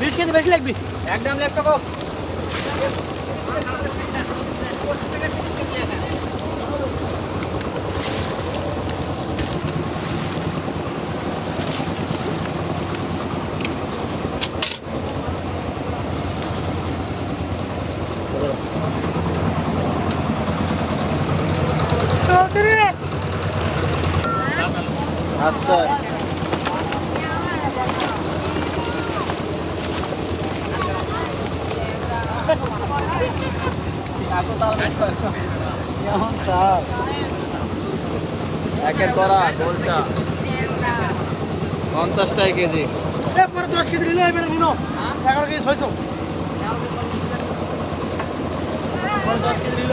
বিশ কেজি বেশি লাগবি? একদম লাগতো তো আচ্ছা। একের করা গোলটা পঞ্চাশ টাকা কেজি। পরে দশ কেজি নিলে এবার নিনো এগারো কেজি ছয়শো। দশ কেজি নিল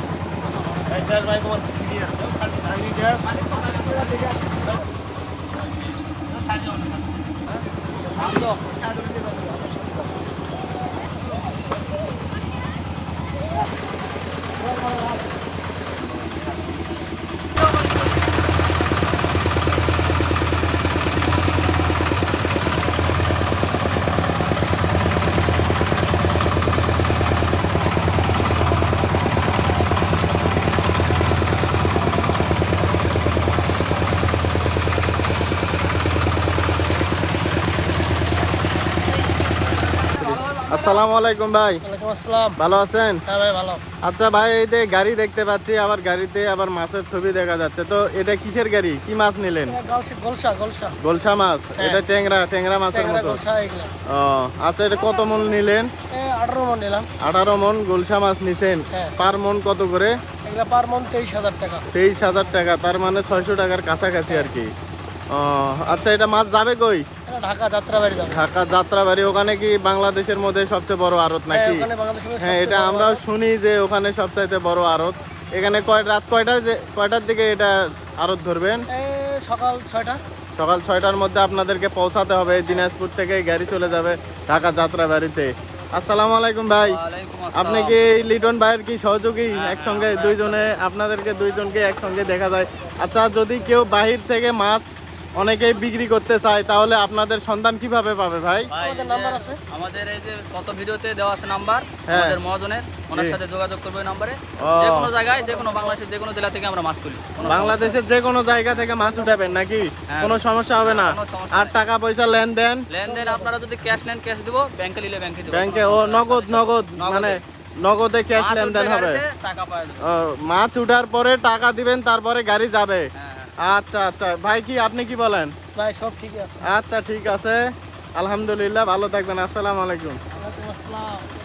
ভাই তোমার আসসালামু আলাইকুম ভাই। আসসালাম। ভালো আছেন? হ্যাঁ ভাই ভালো। আচ্ছা ভাই এই যে গাড়ি দেখতে পাচ্ছি আবার গাড়িতে আবার মাছের ছবি দেখা যাচ্ছে। তো এটা কিসের গাড়ি? কি মাছ নিলেন? গোলসা গোলসা। গোলসা মাছ? হ্যাঁ। এটা ট্যাংরা ট্যাংরা মাছের মতো। ও আচ্ছা এটা কত মন নিলেন? আঠারো মন নিলাম। আঠারো মন গোলসা মাছ নিছেন। হ্যাঁ। পার মন কত করে? পার মন তেইশ হাজার টাকা। তেইশ হাজার টাকা তার মানে ছয়শো টাকার কাছাকাছি আর কি। ও আচ্ছা এটা মাছ যাবে কই? ঢাকা যাত্রা বাড়ি ঢাকা যাত্রাবাড়ি ওখানে কি বাংলাদেশের মধ্যে সবচেয়ে বড় আড়ত হ্যাঁ, নাকি? হ্যাঁ এটা আমরাও শুনি যে ওখানে সবচাইতে বড় আড়ত। এখানে কয় রাত কয়টা কয়টার দিকে এটা আড়ত ধরবেন? সকাল ছয়টা। সকাল ছয়টার মধ্যে আপনাদেরকে পৌঁছাতে হবে দিনাজপুর থেকে গাড়ি চলে যাবে ঢাকা যাত্রাবাড়িতে। আসসালামু আলাইকুম ভাই। আপনি কি লিটন ভাইয়ের কি সহযোগী একসঙ্গে দুইজনে? আপনাদেরকে দুইজনকে একসঙ্গে দেখা যায়। আচ্ছা যদি কেউ বাহির থেকে মাছ অনেকেই বিক্রি করতে চায় তাহলে আপনাদের সন্ধান কীভাবে পাবে ভাই আমাদের এই নাম্বার যে আছে? আমাদের এই যে কত ভিডিওতে দেওয়া আছে নাম্বার হ্যাঁ। আমাদের মহাজনের ওনার জি। সাথে যোগাযোগ করবে ওই নাম্বারে ও। যে কোনো জায়গায় যে কোনো বাংলাদেশের যে কোনো জেলা থেকে আমরা মাছ তুলি কোনো বাংলাদেশের যে কোনো জায়গা থেকে মাছ উঠাবেন নাকি হ্যাঁ। কোনো সমস্যা হবে না কোনো সমস্যা আর নাই। টাকা পয়সা লেনদেন লেনদেন আপনারা যদি ক্যাশ নেন ক্যাশ দিব ব্যাংকে নিলে ব্যাংকে দিব ব্যাংকে ও নগদ নগদ নগদে। মানে নগদে ক্যাশ লেনদেন হবে টাকা পাওয়া যাবে ও, মাছ উঠার পরে টাকা দিবেন তারপরে গাড়ি যাবে হ্যাঁ হ্যাঁ। আচ্ছা আচ্ছা। ভাই কি আপনি কি বলেন? ভাই সব ঠিক আছে। আচ্ছা ঠিক আছে। আলহামদুলিল্লাহ ভালো থাকবেন। আসসালামু আলাইকুম। ওয়ালাইকুম আসসালাম।